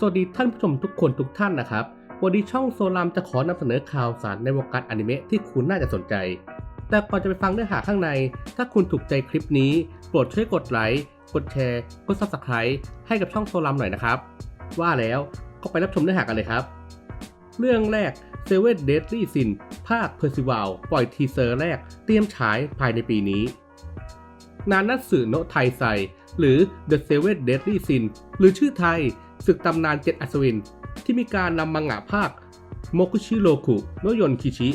สวัสดีท่านผู้ชมทุกคนทุกท่านนะครับ วันนี้ช่องโซลามจะขอนำเสนอข่าวสารในวงการอนิเมะที่คุณน่าจะสนใจ แต่ก่อนจะไปฟังเนื้อหาข้างใน ถ้าคุณถูกใจคลิปนี้ โปรดช่วยกดไลค์ กดแชร์ กด subscribe ให้กับช่องโซลามหน่อยนะครับ ว่าแล้วก็ไปรับชมเนื้อหากันเลยครับ เรื่องแรก Seven Deadly Sin ภาค Percival ปล่อยทีเซอร์แรก เตรียมฉายภายในปีนี้ นานัตสึโนไทไซหรือ The Seven Deadly Sin หรือชื่อไทย ศึกตำนานเจ็ดอัศวิน ที่มีการนำมังงะภาคโมกุชิโรคุโนยนคิชิ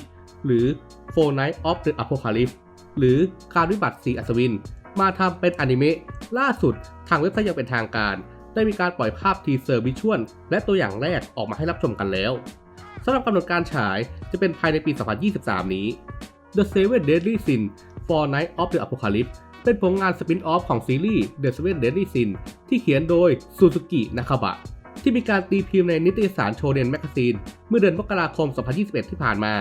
หรือ Four Night of the Apocalypse หรือการวิบัติสีอัศวิน มาทำเป็นอนิเมะล่าสุดทางเว็บไซต์ยังเป็นทางการ ได้มีการปล่อยภาพทีเซอร์วิชวลและตัวอย่างแรกออกมาให้รับชมกันแล้วสำหรับกำหนดการฉายจะเป็นภายในปี 2023 นี้ The Seven Deadly Sin Four Night of the Apocalypse เป็นผลงานสปินออฟของซีรีส์ The Seven Deadly Sin ที่เขียนโดยซูซูกินาคาบะที่มีการตีพิมพ์ในนิตยสารโชเดนแมกซีนเมื่อเดือนมกราคม 2021 ที่ผ่านมา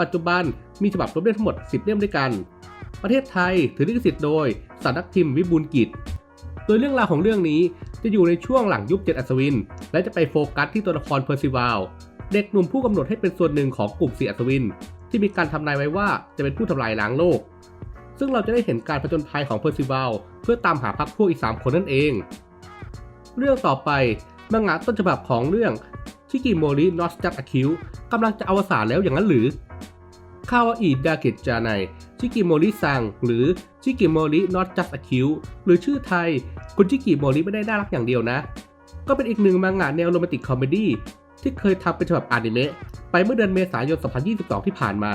ปัจจุบันมีฉบับรวมเล่มทั้งหมด 10 เล่มด้วยกัน ประเทศไทยถือลิขสิทธิ์โดยสำนักพิมพ์วิบูลกิจ โดยเรื่องราวของเรื่องนี้จะอยู่ในช่วงหลังยุคเจ็ดอัศวิน และจะไปโฟกัสที่ตัวละครเพอร์ซิวาลเด็กหนุ่มผู้กำหนดให้เป็นส่วนหนึ่งของกลุ่มสี่อัศวิน ที่มีการทำนายไว้ว่าจะเป็นผู้ทำลายล้างโลก ซึ่งเราจะได้เห็นการผจญภัยของเพอร์ซิวาลเพื่อตามหาพักพวกอีก 3 คนนั่นเอง เรื่องต่อไปมังงะต้นฉบับของเรื่องชิกิโมรินอสจัตอคิวกำลังจะอวสานแล้วอย่างนั้นหรือคาวาอิดาเกจาไนชิกิโมริซังหรือชิกิโมรินอตจัสอคิวหรือชื่อไทย คุณชิกิโมริไม่ได้น่ารักอย่างเดียวนะ ก็เป็นอีกหนึ่งมังงะแนวโรแมนติกคอมเมดี้ที่เคยทำเป็นฉบับอนิเมะไปเมื่อเดือนเมษายน 2022 ที่ผ่านมา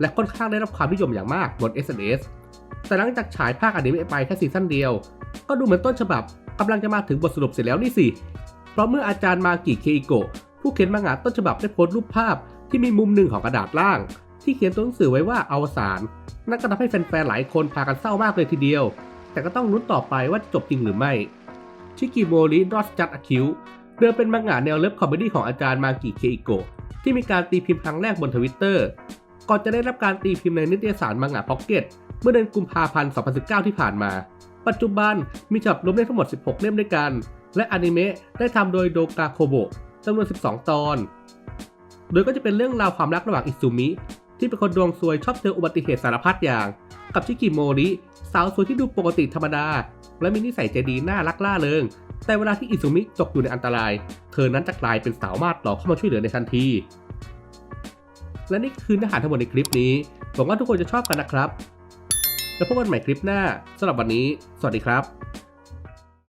และค่อนข้างได้รับความนิยมอย่างมากบน SNS แต่หลังจากฉายภาคอนิเมะไปแค่ซีซั่นเดียว ก็ดูเหมือนต้นฉบับกำลังจะมาถึงบทสรุปเสร็จแล้วนี่สิ เพราะเมื่ออาจารย์มากิเคอิโกะผู้เขียนมังงะต้นฉบับได้โพสต์รูปภาพที่มีมุมหนึ่งของกระดาษล่าง ที่เขียนตัวหนังสือไว้ว่าอวสานนั่นก็ทำให้แฟนๆหลายคนพากันเศร้ามากเลยทีเดียว แต่ก็ต้องลุ้นต่อไปว่าจะจบจริงหรือไม่ ชิกิโมริดอสจัดอคิวเดิมเป็นมังงะแนวเลิฟคอมเมดี้ของอาจารย์มากิเคอิโกะที่มีการตีพิมพ์ครั้งแรกบนทวิตเตอร์ ก่อนจะได้รับการตีพิมพ์ในนิตยสารมังงะพ็อกเก็ตเมื่อเดือนกุมภาพันธ์ 2019 ที่ผ่านมา ปัจจุบันมีฉบับรวมเล่มทั้งหมด 16 เล่มด้วยกัน และอนิเมะได้ทำโดยโดกาโคโบะจำนวน 12 ตอน โดยก็จะเป็นเรื่องราวความรักระหว่างอิซุมิ ที่เป็นคนดวงซวยชอบเจออุบัติเหตุสารพัดอย่าง กับชิกิโมริสาวสวยที่ดูปกติธรรมดา และมีนิสัยใจดีน่ารักล่าเริง แต่เวลาที่อิซุมิตกอยู่ในอันตราย เธอนั้นจะกลายเป็นสาวมาดหลอกเข้ามาช่วยเหลือในทันที และนี่คือเนื้อหาทั้งหมดในคลิปนี้หวังว่าทุกคนจะชอบกันนะครับ แล้วพบกันใหม่คลิปหน้าสำหรับวันนี้ สวัสดีครับ